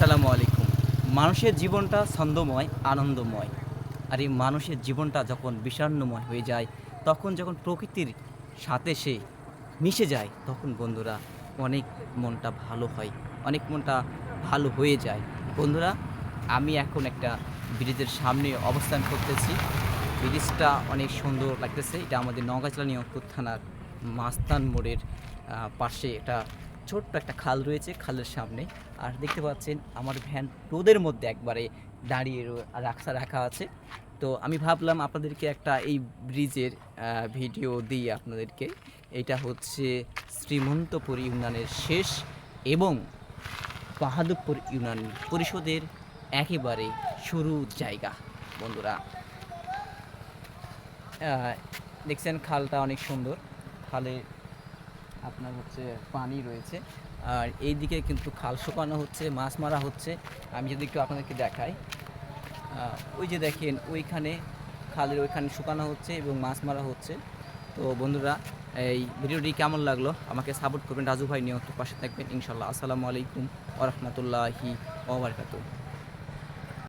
আসসালামু আলাইকুম। মানুষের জীবনটা ছন্দময়, আনন্দময়। আর এই মানুষের জীবনটা যখন বিষণ্ণময় হয়ে যায়, তখন যখন প্রকৃতির সাথে সে মিশে যায়, তখন বন্ধুরা অনেক মনটা ভালো হয়, অনেক মনটা ভালো হয়ে যায়। বন্ধুরা, আমি এখন একটা ব্রিজের সামনে অবস্থান করতেছি। ব্রিজটা অনেক সুন্দর লাগতেছে। এটা আমাদের নগাছলা নিয়মপুর থানার মাস্তান মোড়ের পাশে একটা ছোট্ট একটা খাল রয়েছে খালের সামনে। আর দেখতে পাচ্ছেন আমার ভ্যান রোদের মধ্যে একবারে দাঁড়িয়ে রাখা রাখা আছে। তো আমি ভাবলাম আপনাদেরকে একটা এই ব্রিজের ভিডিও দিই আপনাদেরকে। এটা হচ্ছে শ্রীমন্তপুর ইউনিয়নের শেষ এবং বাহাদুরপুর ইউনিয়ন পরিষদের একেবারে শুরু জায়গা, বন্ধুরা। দেখছেন খালটা অনেক সুন্দর। খালে আপনার হচ্ছে পানি রয়েছে। আর এই দিকে কিন্তু খাল শুকানো হচ্ছে, মাছ মারা হচ্ছে। আমি যদি একটু আপনাদেরকে দেখাই ওই যে দেখেন, ওইখানে খালের ওইখানে শুকানো হচ্ছে এবং মাছ মারা হচ্ছে। তো বন্ধুরা, এই ভিডিওটি কেমন লাগল? আমাকে সাপোর্ট করবেন। রাজু ভাই নিয়ত পাশে থাকবেন। ইনশাল্লাহ আসসালামু আলাইকুম ওরহমতুল্লাহি ওবরকাতুহ